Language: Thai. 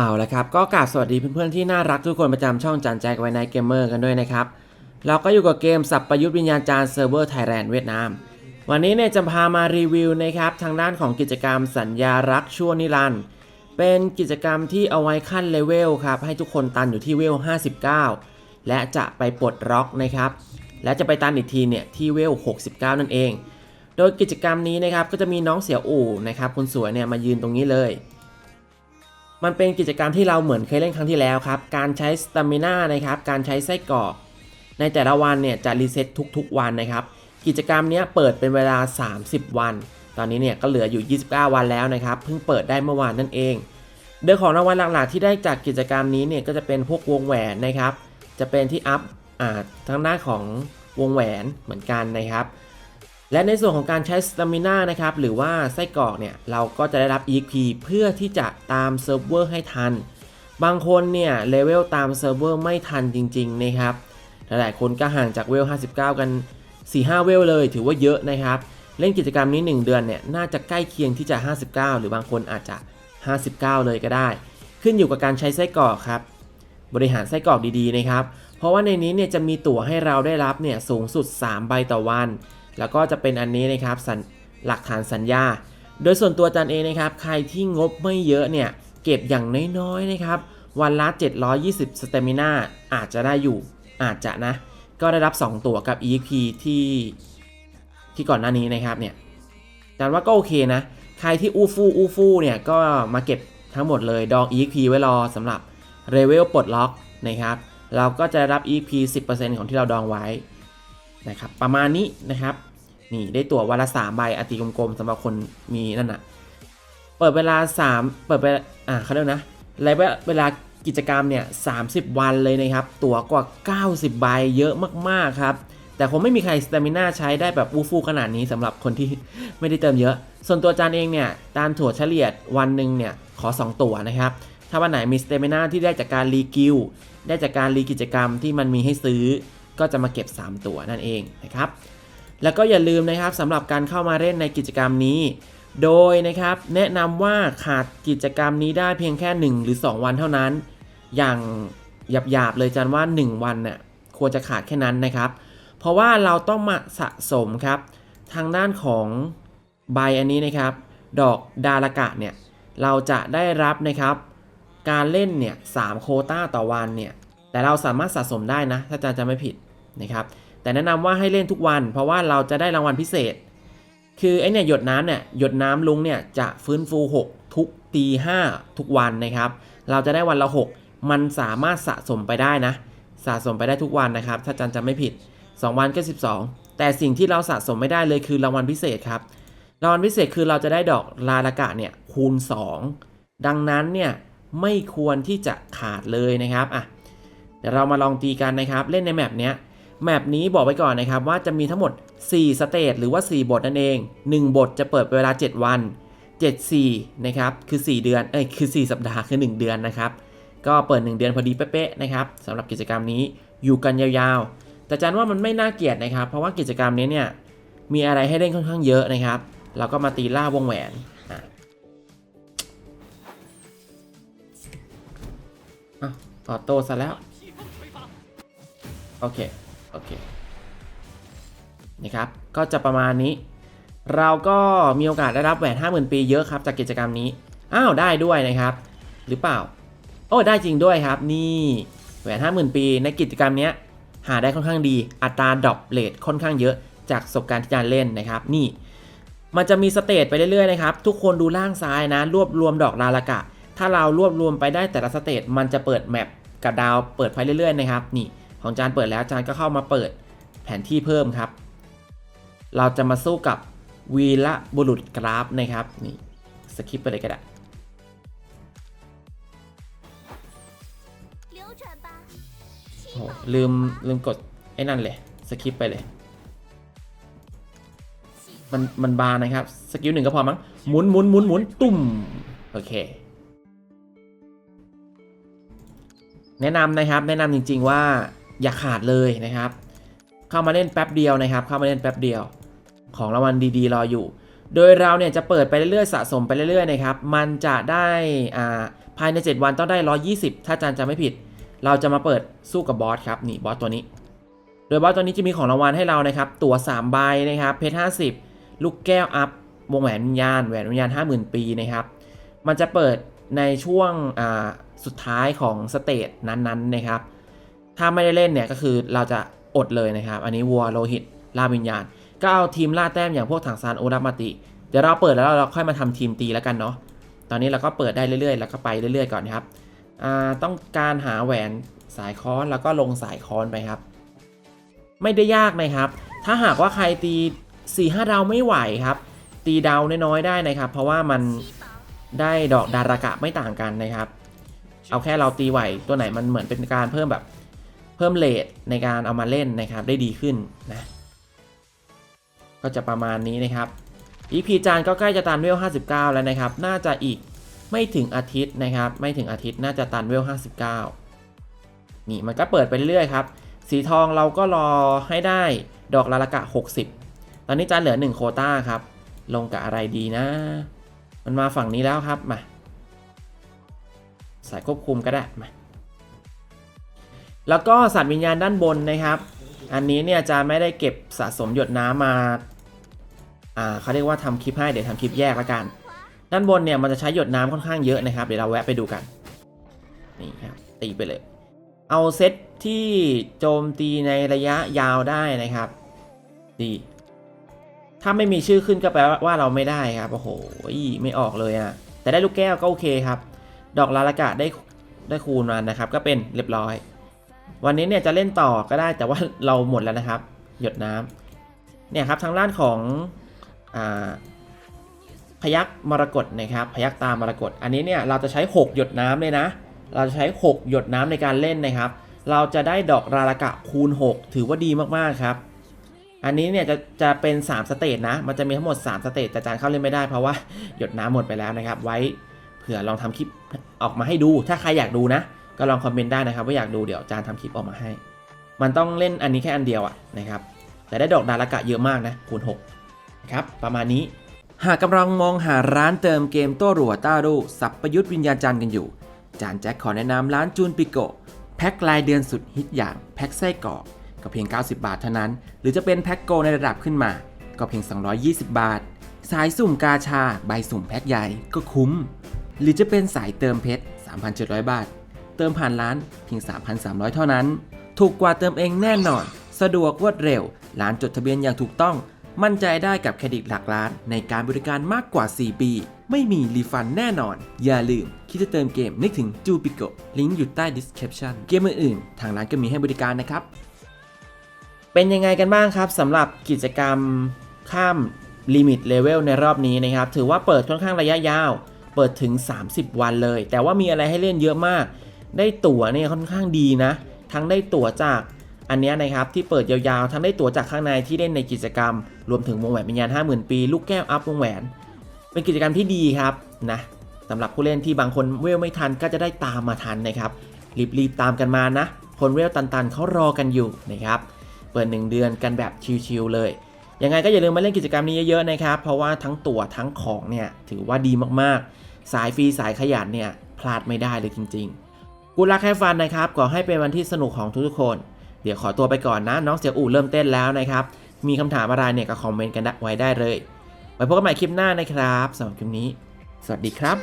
เอาละครับก็กราบสวัสดีเพื่อนๆที่น่ารักทุกคนประจำช่องจันแจกไว้ในเกมเมอร์กันด้วยนะครับ เราก็อยู่กับเกมสับประยุทธ์วิญญาณจารย์เซิร์ฟเวอร์ไทยแลนด์เวียดนาม วันนี้เนี่ยจะพามารีวิวนะครับทางด้านของกิจกรรมสัญญารักชั่วนิรันด์เป็นกิจกรรมที่เอาไว้ขั้นเลเวลครับให้ทุกคนตันอยู่ที่เวล 59 และจะไปปลดล็อกนะครับและจะไปตันอีกทีเนี่ยที่เวล 69 นั่นเอง โดยกิจกรรมนี้นะครับก็จะมีน้องเสี่ยวอู่นะครับคนสวยเนี่ยมายืนตรงนี้เลย มันเป็นกิจกรรมที่เราเหมือนเคยเล่นครั้งที่แล้วครับ การใช้สตามิน่านะครับ การใช้ไส้กรอก ในแต่ละวันเนี่ยจะรีเซ็ตทุกๆ วันนะครับ กิจกรรมนี้เปิดเป็นเวลา 30 วัน ตอนนี้เนี่ยก็เหลืออยู่ 29 วันแล้วนะครับ เพิ่งเปิดได้เมื่อวานนั่นเอง โดยของรางวัลหลักๆที่ได้จากกิจกรรมนี้เนี่ยก็จะเป็นพวกวงแหวนนะครับ จะเป็นที่อัพอ่าทางหน้าของวงแหวนเหมือนกันนะครับ และในส่วนของการใช้สตามิน่านะครับหรือว่าไส้กรอกเนี่ยเราก็จะได้รับ EXP เพื่อที่จะตามเซิร์ฟเวอร์ให้ทัน บางคนเนี่ยเลเวลตามเซิร์ฟเวอร์ไม่ทันจริงๆนะครับหลายๆคนก็ห่างจากเวล 59 กัน 4-5 เวลเลยถือว่าเยอะนะครับ เล่นกิจกรรมนี้ 1 เดือนเนี่ยน่าจะใกล้เคียงที่จะ 59 หรือบางคนอาจจะ 59 เลยก็ได้ ขึ้นอยู่กับการใช้ไส้กรอกครับบริหารไส้กรอกดีๆนะครับ เพราะว่าในนี้เนี่ยจะมีตั๋วให้เราได้รับเนี่ยสูงสุด 3 ใบต่อวัน แล้วก็จะเป็นอันนี้นะครับหลักฐานสัญญา โดยส่วนตัวจันเองนะครับ ใครที่งบไม่เยอะเนี่ยเก็บอย่างน้อยๆนะครับวันละ 720 สเตมิน่าอาจจะได้อยู่อาจจะนะ ก็ได้รับ 2 ตั๋วกับ EP ที่ที่ก่อนหน้านี้นะครับเนี่ยจันว่าก็โอเคนะ ใครที่อู้ฟู่อู้ฟู่เนี่ยก็มาเก็บทั้งหมดเลยดอง EP ไว้รอสำหรับเรเวลปลดล็อกนะครับเราก็จะรับ EP 10%ของที่เราดองไว้นะครับประมาณนี้นะครับ นี่ได้ตั๋ววันละ3ใบอตีกลมๆสำหรับคนมีนั่นน่ะ เปิดเวลา3เปิดเวลาอ่าเขาเรียกนะระยะเวลากิจกรรมเนี่ย30วันเลยนะครับ ตั๋วกว่า 90 ใบเยอะมากๆครับ แต่คงไม่มีใครสเตมิน่าใช้ได้แบบอูฟูขนาดนี้สำหรับคนที่ไม่ได้เติมเยอะ ส่วนตัวจานเองเนี่ยตานถั่วเฉลี่ยวันหนึ่งเนี่ยขอ 2 ตั๋วนะครับ ถ้าวันไหนมีสเตมิน่าที่ได้จากการรีกิลได้จากการรีกิจกรรมที่มันมีให้ซื้อ ก็จะมาเก็บ 3 ตั๋วนั่นเองนะครับ แล้วก็อย่าลืมนะครับสำหรับการเข้ามาเล่นในกิจกรรมนี้ โดยนะครับแนะนำว่าขาดกิจกรรมนี้ได้เพียงแค่ 1 หรือ 2 วันเท่านั้น อย่างหยาบๆเลยจันว่า 1 วันน่ะควรจะขาดแค่นั้นนะครับ เพราะว่าเราต้องมาสะสมครับ ทางด้านของใบอันนี้นะครับ ดอกดาลกะเนี่ยเราจะได้รับนะครับ การเล่นเนี่ยสามโคต้าต่อวันเนี่ยแต่เราสามารถสะสมได้นะ ถ้าอาจารย์จะไม่ผิดนะครับ แต่แนะนำว่าให้เล่นทุกวัน เพราะว่าเราจะได้รางวัลพิเศษ คือไอเนี่ยหยดน้ำเนี่ยหยดน้ำลุงเนี่ยจะฟื้นฟู 6 ทุกตี5ทุกวันนะครับ เราจะได้วันละ 6 มันสามารถสะสมไปได้นะ สะสมไปได้ทุกวันนะครับ ถ้าจารย์จำไม่ผิด 2 วันก็ 12 แต่สิ่งที่เราสะสมไม่ได้เลยคือรางวัลพิเศษครับรางวัลพิเศษคือเราจะได้ดอกลาลากะเนี่ยคูณ 2 ดังนั้นเนี่ยไม่ควรที่จะขาดเลยนะครับอะเดี๋ยวเรามาลองตีกันนะครับ เล่นในแมปเนี้ย แมปนี้บอกไว้ก่อนนะครับว่าจะมีทั้งหมด 4 สเตจหรือว่า 4 บทนั่นเอง 1 บทจะเปิดเป็นเวลา 7 วัน 7 4 นะครับ คือ 4 เดือน เอ้ย คือ 4 สัปดาห์ คือ 1 เดือนนะครับ ก็เปิด 1 เดือนพอดีเป๊ะๆนะครับสำหรับกิจกรรมนี้อยู่กันยาวๆ แต่จันว่ามันไม่น่าเกลียดนะครับ เพราะว่ากิจกรรมนี้เนี่ย มีอะไรให้เล่นค่อนข้างเยอะนะครับ เราก็มาตีล่าวงแหวนอะอะออโต้ซะแล้ว โอเค โอเคนะครับ ก็จะประมาณนี้ เราก็มีโอกาสได้รับแหวน 50,000 ปีเยอะครับ จากกิจกรรมนี้ อ้าวได้ด้วยนะครับ หรือเปล่า โอ้ได้จริงด้วยครับ นี่แหวน 50,000 ปีในกิจกรรมนี้หาได้ค่อนข้างดี อัตราดรอปเลทค่อนข้างเยอะจากประสบการณ์ที่การเล่นนะครับ นี่ มันจะมีสเตจไปเรื่อยๆนะครับ ทุกคนดูล่างซ้ายนะ รวบรวมดอกลาลากะ ถ้าเรารวบรวมไปได้แต่ละสเตจมันจะเปิดแมปกับดาวเปิดไปเรื่อยๆนะครับ นี่ ของจานเปิดแล้วจานก็เข้ามาเปิดแผนที่เพิ่มครับ เราจะมาสู้กับวีละบุรุษกราฟนะครับนี่สคิปไปเลยก็ได้โอ้ลืมลืมกดไอ้นั่นเลยสกิปไปเลยมันมันบานนะครับ สกิลหนึ่งก็พอมั้งหมุนหมุนหมุนหมุนตุ่มโอเค แนะนำนะครับ แนะนำจริง ๆ ว่า อย่าขาดเลยนะครับ เข้ามาเล่นแป๊บเดียวนะครับ เข้ามาเล่นแป๊บเดียว ของรางวัลดีๆ รออยู่ โดยเราเนี่ยจะเปิดไปเรื่อยๆสะสมไปเรื่อยๆนะครับ มันจะได้อ่าภายใน 7 วันต้องได้ 120 ถ้าอาจารย์จะไม่ผิด เราจะมาเปิดสู้กับบอสครับนี่บอสตัวนี้ โดยบอสตัวนี้จะมีของรางวัลให้เรานะครับ ตั๋ว3ใบนะครับ เพชร50 ลูกแก้วอัพวงแหวนวิญญาณแหวนวิญญาณ 50,000 ปีนะครับ มันจะเปิดในช่วงอ่าสุดท้ายของสเตจนั้นๆนะครับ ถ้าไม่ได้เล่นเนี่ยก็คือเราจะอดเลยนะครับ อันนี้วัวโลหิตลาวิญญาณ ก็เอาทีมล่าแต้มอย่างพวกถังซานโอรามาติ เดี๋ยวเราเปิดแล้วเราค่อยมาทำทีมตีแล้วกันเนาะ ตอนนี้เราก็เปิดได้เรื่อยๆ แล้วก็ไปเรื่อยๆ ก่อนครับ ต้องการหาแหวนสายค้อนแล้วก็ลงสายค้อนไปครับ ไม่ได้ยากนะครับ ถ้าหากว่าใครตี4ี่ห้าดาวไม่ไหวครับ ตีดาวน้อยๆได้นะครับ เพราะว่ามันได้ดอกดารากะไม่ต่างกันนะครับ เอาแค่เราตีไหวตัวไหนมันเหมือนเป็นการเพิ่มแบบ เพิ่มเลทในการเอามาเล่นนะครับได้ดีขึ้นนะก็จะประมาณนี้นะครับ EP จานก็ใกล้จะตันเวล 59 แล้วนะครับ น่าจะอีกไม่ถึงอาทิตย์นะครับ ไม่ถึงอาทิตย์น่าจะตันเวล 59 นี่มันก็เปิดไปเรื่อยครับ สีทองเราก็รอให้ได้ดอกลาลากะ 60 ตอนนี้จานเหลือ 1 โคต้าครับ ลงกับอะไรดีนะ มันมาฝั่งนี้แล้วครับมาสายควบคุมก็ได้มา แล้วก็สัตว์วิญญาณด้านบนนะครับ อันนี้เนี่ยจะไม่ได้เก็บสะสมหยดน้ำมาอ่าเขาเรียกว่าทำคลิปให้เดี๋ยวทำคลิปแยกละกัน ด้านบนเนี่ยมันจะใช้หยดน้ำค่อนข้างเยอะนะครับ เดี๋ยวเราแวะไปดูกันนี่ครับตีไปเลย เอาเซตที่โจมตีในระยะยาวได้นะครับดีถ้าไม่มีชื่อขึ้นก็แปลว่าเราไม่ได้ครับ โอ้โห ไม่ออกเลยอะแต่ได้ลูกแก้วก็โอเคครับ ดอกลาลากะได้ได้คูณมานะครับ ก็เป็นเรียบร้อย วันนี้เนี่ยจะเล่นต่อก็ได้แต่ว่าเราหมดแล้วนะครับ หยดน้ำเนี่ยครับทางด้านของอพยักมรกตนะครับ พยักตามรกตอันนี้เนี่ยเราจะใช้ 6 หยดน้ำเลยนะ เราจะใช้ 6 หยดน้ำในการเล่นนะครับ เราจะได้ดอกราลากะคูณ 6 ถือว่าดีมากๆครับ อันนี้เนี่ยจะจะเป็น 3 สเตจนะ มันจะมีทั้งหมด 3 สเตจแต่จานเข้าเล่นไม่ได้เพราะว่าหยดน้ำหมดไปแล้วนะครับ ไว้เผื่อลองทำคลิปออกมาให้ดู ถ้าใครอยากดูนะ ก็ลองคอมเมนต์ได้นะครับ ว่าอยากดูเดี๋ยวจานทำคลิปออกมาให้ มันต้องเล่นอันนี้แค่อันเดียวอะนะครับแต่ได้ดอกดารากะเยอะมากนะคูณ6นะครับประมาณนี้ หากกำลังมองหาร้านเติมเกมโต้รัวต้ารูสับประยุทธ์วิญญาจันทร์กันอยู่ จานแจ็คขอแนะนำร้านจูนปิโกแพ็ครายเดือนสุดฮิตอย่างแพ็คไส้กรอกก็เพียง 90 บาทเท่านั้น หรือจะเป็นแพ็คโกในระดับขึ้นมา ก็เพียง 220 บาท สายสุ่มกาชา ใบสุ่มแพ็คใหญ่ก็คุ้ม หรือจะเป็นสายเติมเพชร 3,700 บาท เติมผ่านร้านเพียง 3,300 เท่านั้น ถูกกว่าเติมเองแน่นอน สะดวกรวดเร็ว ร้านจดทะเบียนอย่างถูกต้อง มั่นใจได้กับเครดิตหลักล้าน ในการบริการมากกว่า 4 ปี ไม่มีรีฟันแน่นอน อย่าลืม คิดจะเติมเกมนึกถึงจูปิโกลิงก์อยู่ใต้ description เกมอื่นๆทางร้านก็มีให้บริการนะครับ เป็นยังไงกันบ้างครับสำหรับกิจกรรมข้ามลิมิตเลเวลในรอบนี้นะครับ ถือว่าเปิดค่อนข้างระยะยาว เปิดถึง 30 วันเลย แต่ว่ามีอะไรให้เล่นเยอะมาก ได้ตั๋วเนี่ยค่อนข้างดีนะ ทั้งได้ตั๋วจากอันนี้นะครับที่เปิดยาวๆ ทั้งได้ตั๋วจากข้างในที่เล่นในกิจกรรม รวมถึงวงแหวนวิญญาณ50,000 ปี ลูกแก้วอัพวงแหวน เป็นกิจกรรมที่ดีครับนะสำหรับผู้เล่นที่บางคนเวลไม่ทันก็จะได้ตามมาทันนะครับรีบๆตามกันมานะ คนเวลตันๆเขารอกันอยู่นะครับเปิด 1 เดือนกันแบบชิลๆเลยยังไงก็อย่าลืมมาเล่นกิจกรรมนี้เยอะๆนะครับเพราะว่าทั้งตั๋วทั้งของเนี่ยถือว่าดีมากๆ สายฟรีสายขยันเนี่ยพลาดไม่ได้เลยจริง ๆ กูรักแค่ฟันนะครับ ขอให้เป็นวันที่สนุกของทุกๆคน เดี๋ยวขอตัวไปก่อนนะ น้องเสียอู่เริ่มเต้นแล้วนะครับ มีคำถามอะไรเนี่ยก็คอมเมนต์กันไว้ได้เลย ไว้พบกันใหม่คลิปหน้านะครับสำหรับคลิปนี้ สวัสดีครับ